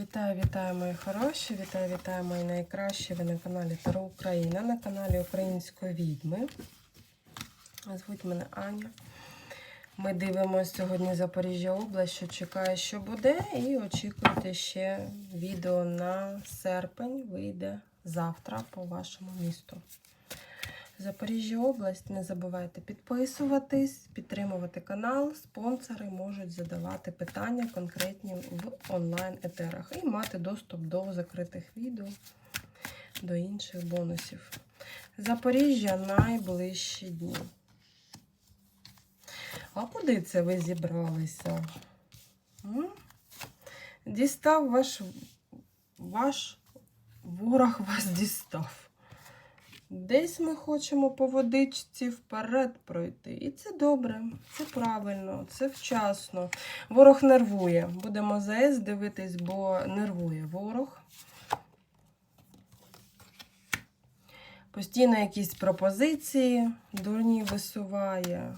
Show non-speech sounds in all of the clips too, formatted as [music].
Вітаю, вітаю, мої хороші! Вітаю, вітаю, мої найкращі! Ви на каналі Таро Україна, на каналі Української відьми. Звуть мене Аня. Ми дивимося сьогодні Запоріжжя область, що чекає, що буде, і очікуйте ще відео на серпень. Вийде завтра по вашому місту. Запоріжжя область. Не забувайте підписуватись, підтримувати канал. Спонсори можуть задавати питання конкретні в онлайн-етерах і мати доступ до закритих відео, до інших бонусів. Запоріжжя найближчі дні. А куди це ви зібралися? М? Дістав ваш, ваш ворог вас дістав. Десь ми хочемо по водичці вперед пройти. І це добре, це правильно, це вчасно. Ворог нервує. Будемо ЗС дивитись, бо нервує ворог. Постійно якісь пропозиції дурні висуває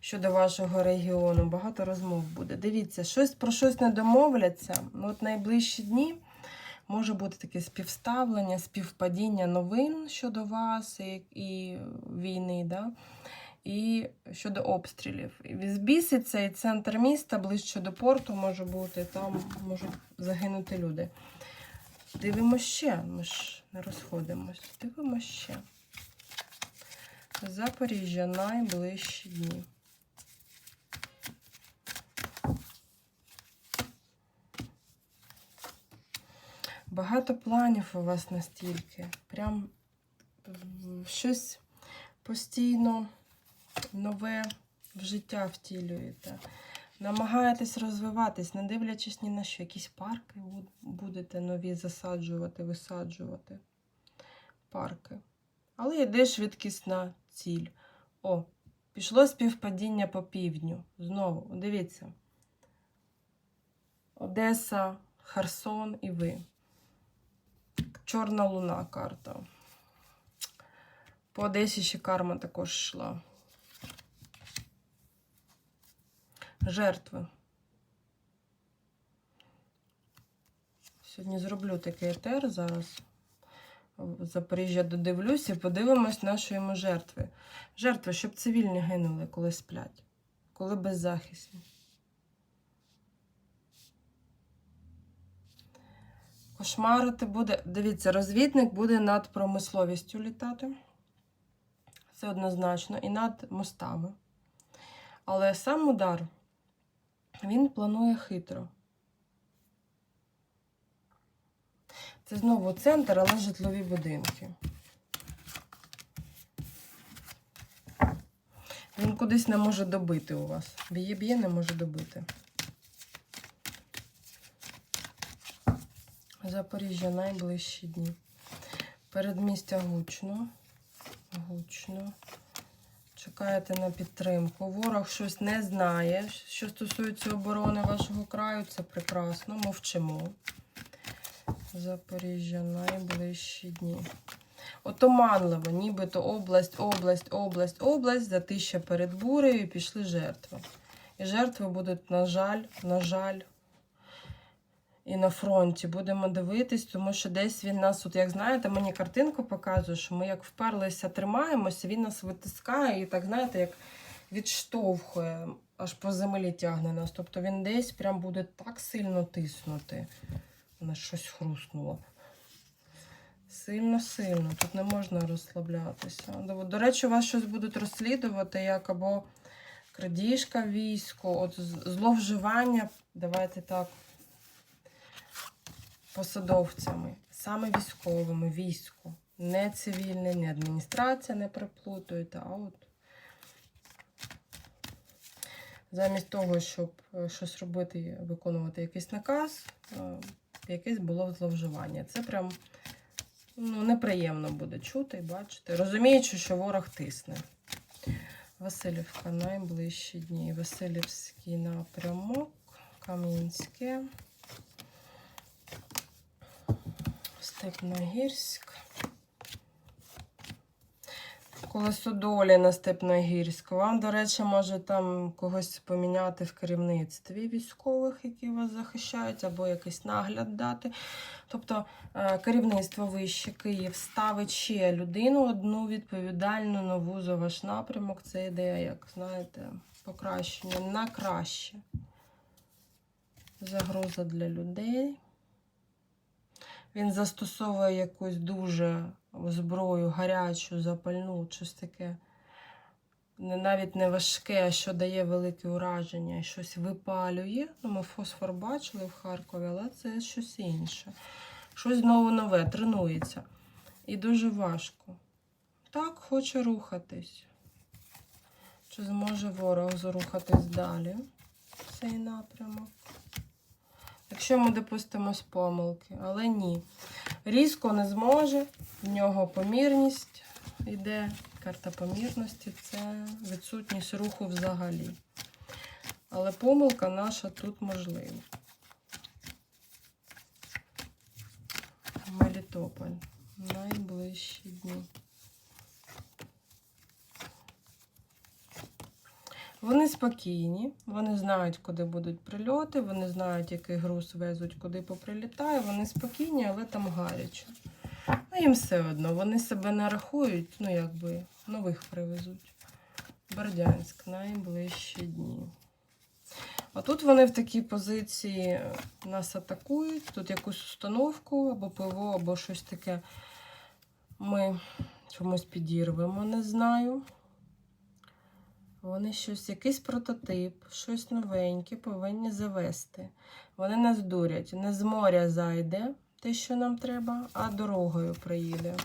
щодо вашого регіону. Багато розмов буде. Дивіться, щось про щось не домовляться. Ну, От найближчі дні може бути таке співставлення, співпадіння новин щодо вас і, і війни, да? і щодо обстрілів. І Збіситься і центр міста ближче до порту може бути, там можуть загинути люди. Дивимося ще, ми ж не розходимось. Дивимося ще. Запоріжжя найближчі дні. Багато планів у вас настільки. Прям щось постійно нове в життя втілюєте. Намагаєтесь розвиватись, не дивлячись ні на що. Якісь парки будете нові засаджувати, висаджувати. Парки. Але йде швидкісна ціль. О, пішло співпадіння по півдню. Знову, дивіться. Одеса, Херсон і ви. Чорна луна карта. По Одесі ще карма також йшла. Жертви. Сьогодні зроблю такий етер зараз. В Запоріжжя додивлюсь і подивимось нашої жертви. Жертви, щоб цивільні гинули, коли сплять, коли беззахисні. Кошмарити буде. Дивіться, розвідник буде над промисловістю літати. Це однозначно. І над мостами. Але сам удар він планує хитро. Це знову центр, але житлові будинки. Він кудись не може добити у вас. Б'є-б'є не може добити. Запоріжжя найближчі дні. Передмістя гучно. Гучно. Чекаєте на підтримку. Ворог щось не знає, що стосується оборони вашого краю. Це прекрасно. Мовчимо. Запоріжжя найближчі дні. Отоманливо, нібито область, область, область, область, затища перед бурею і пішли жертви. І жертви будуть, на жаль, на жаль, і на фронті. Будемо дивитись, тому що десь він нас, от як знаєте, мені картинку показує, що ми як вперлися, тримаємося, він нас витискає і так, знаєте, як відштовхує, аж по землі тягне нас. Тобто він десь прям буде так сильно тиснути. У нас щось хрустнуло. Сильно-сильно. Тут не можна розслаблятися. До, до речі, вас щось будуть розслідувати, як або крадіжка війську, от зловживання, давайте так, посадовцями, саме військовими, війську. Не цивільне, не адміністрація, не приплутуєте, а от замість того, щоб е, щось робити, виконувати якийсь наказ, е, якесь було зловживання. Це прям ну, неприємно буде чути і бачити, розуміючи, що ворог тисне. Васильівка найближчі дні. Васильівський напрямок, Кам'янське, Степногірськ. Колесо долі на Степногірську. Вам, до речі, може там когось поміняти в керівництві військових, які вас захищають, або якийсь нагляд дати. Тобто е, керівництво вище Київ ставить ще людину, одну відповідальну нову за ваш напрямок. Це ідея, як знаєте, покращення на краще. Загроза для людей. Він застосовує якусь дуже зброю, гарячу, запальну, щось таке. Навіть не важке, що дає велике ураження, і щось випалює. Ну, ми фосфор бачили в Харкові, але це щось інше. Щось знову нове, тренується. І дуже важко. Так, хоче рухатись. Чи зможе ворог зарухатись далі цей напрямок? Якщо ми допустимось помилки, але ні. Різко не зможе, в нього помірність йде. Карта помірності це відсутність руху взагалі. Але помилка наша тут можлива. Мелітополь. Найближчі дні. Вони спокійні, вони знають, куди будуть прильоти, вони знають, який груз везуть, куди поприлітає. Вони спокійні, але там гаряче. Ну, їм все одно, вони себе не рахують, ну якби нових привезуть. Бердянськ, найближчі дні. А тут вони в такій позиції е, нас атакують. Тут якусь установку або ПВО, або щось таке. Ми чомусь підірвемо, не знаю. Вони щось, якийсь прототип, щось новеньке повинні завести. Вони нас дурять. Не з моря зайде те, що нам треба, а дорогою приїде.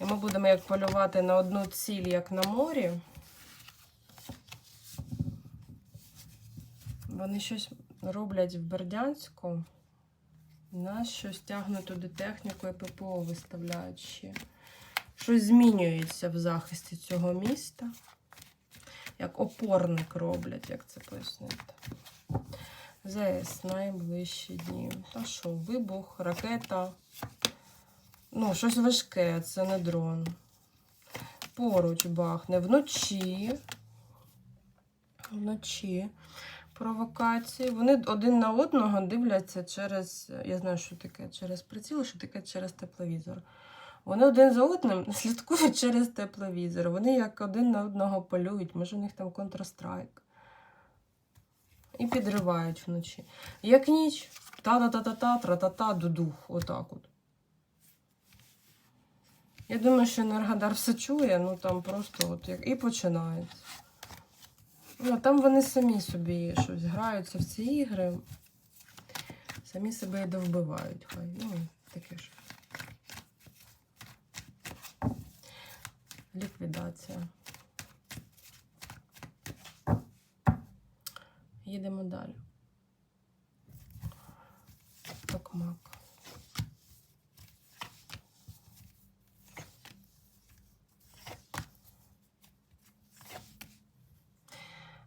І ми будемо як полювати на одну ціль, як на морі. Вони щось роблять в Бердянську. Нас щось тягнуть туди техніку і ППО виставляють ще. Щось змінюється в захисті цього міста як опорник роблять, як це пояснити. ЗС найближчі дні. Та що, вибух, ракета. Ну, щось важке, це не дрон. Поруч бахне. Вночі. Вночі провокації. Вони один на одного дивляться через. Я знаю, що таке через приціл, що таке через тепловізор. Вони один за одним [laughs] слідкують через тепловізор. Вони як один на одного полюють, може у них там контрастрайк. І підривають вночі. Як ніч, та-та-та-та-та, тра-та-та, дудух. Отак от. Я думаю, що Енергодар все чує, ну там просто от як і починається. Ну, там вони самі собі щось граються в ці ігри. Самі себе і довбивають. Хай. Ну, таке ж. Ліквідація. Їдемо далі. Токмак.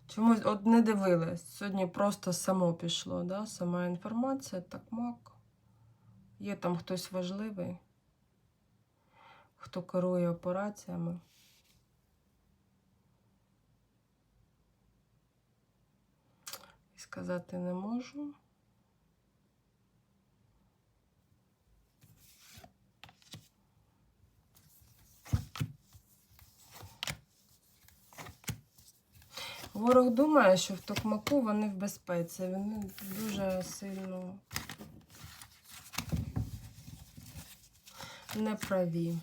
Чомусь от не дивилась. Сьогодні просто само пішло, да? сама інформація, такмак. Є там хтось важливий хто керує операціями. І сказати не можу. Ворог думає, що в Токмаку вони в безпеці. Вони дуже сильно неправі.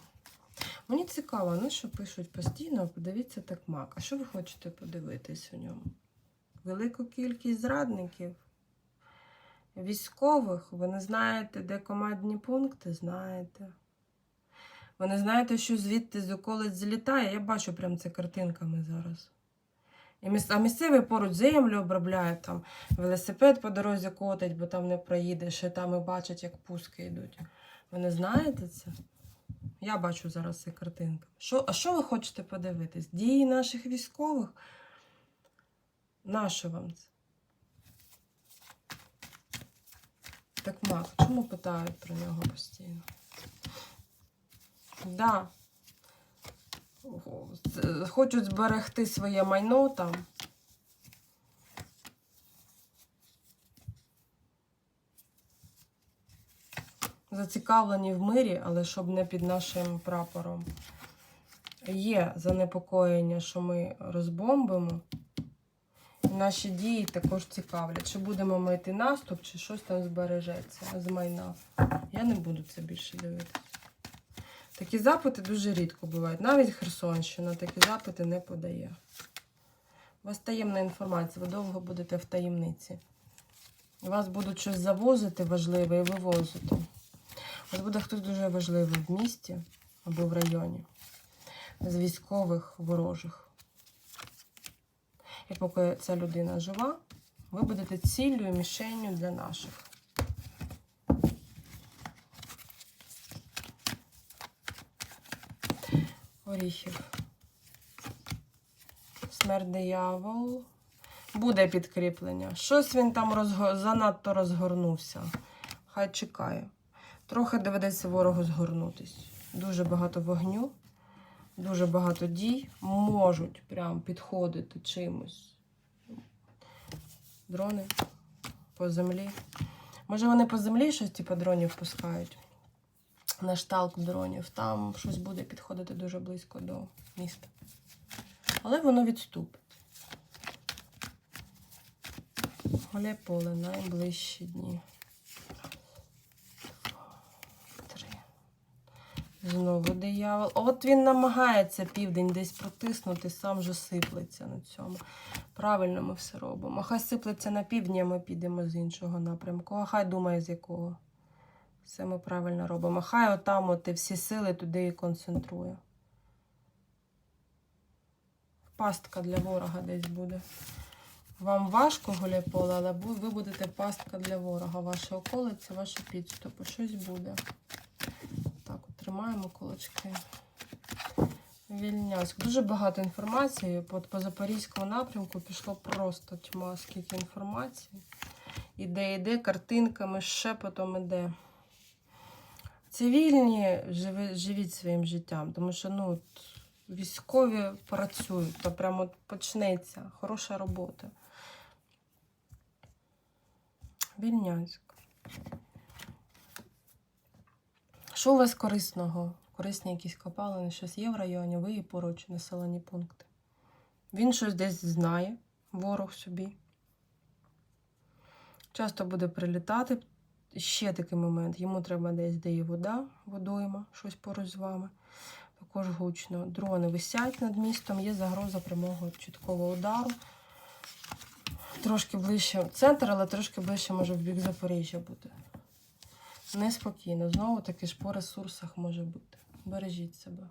Мені цікаво, ну що пишуть постійно, подивіться Токмак. А що ви хочете подивитись у ньому? Велику кількість зрадників, військових. Ви не знаєте, де командні пункти, знаєте. Ви не знаєте, що звідти з околиць злітає. Я бачу прям це картинками зараз. І міс... А місцевий поруч землю обробляє, там велосипед по дорозі котить, бо там не проїдеш, і там і бачать, як пуски йдуть. Ви не знаєте це? Я бачу зараз ці картинки. Що, а що ви хочете подивитись? Дії наших військових? Нащо вам це? Так, Мак, чому питають про нього постійно? Да. хочуть зберегти своє майно там. Зацікавлені в мирі, але щоб не під нашим прапором. Є занепокоєння, що ми розбомбимо. Наші дії також цікавлять, чи будемо ми наступ, чи щось там збережеться з майна. Я не буду це більше дивитися. Такі запити дуже рідко бувають. Навіть Херсонщина такі запити не подає. У вас таємна інформація, ви довго будете в таємниці. У вас будуть щось завозити важливе і вивозити. Вас буде хтось дуже важливий в місті або в районі з військових ворожих. І поки ця людина жива, ви будете ціллю і мішенню для наших. Оріхів. Смерть диявол. Буде підкріплення. Щось він там розго... занадто розгорнувся. Хай чекає. Трохи доведеться ворогу згорнутись. Дуже багато вогню, дуже багато дій можуть прям підходити чимось. Дрони по землі. Може, вони по землі щось типу дронів пускають? На шталку дронів. Там щось буде підходити дуже близько до міста. Але воно відступить. Голе поле найближчі дні. Знову диявол. От він намагається південь десь протиснути, сам же сиплеться на цьому. Правильно ми все робимо. Хай сиплеться на півдні, а ми підемо з іншого напрямку. А хай думає, з якого. Все ми правильно робимо. Хай отам от і всі сили туди і концентрує. Пастка для ворога десь буде. Вам важко гуляй-поле, але ви будете пастка для ворога. Ваші околиці, ваші підступи. Щось буде. От тримаємо кулачки. Вільняськ. Дуже багато інформації. По, по Запорізькому напрямку пішло просто тьма, скільки інформації. Іде, іде, картинками, шепотом іде. Цивільні живи, живіть своїм життям, тому що ну, от, військові працюють, то прямо почнеться хороша робота. Вільнянськ. Що у вас корисного? Корисні якісь копалини, щось є в районі, ви і поруч населені пункти. Він щось десь знає, ворог собі. Часто буде прилітати. Ще такий момент. Йому треба десь, де є вода, водойма, щось поруч з вами. Також гучно. Дрони висять над містом, є загроза прямого чіткого удару. Трошки ближче центр, але трошки ближче може в бік Запоріжжя бути. Неспокійно. Знову таки ж по ресурсах може бути. Бережіть себе.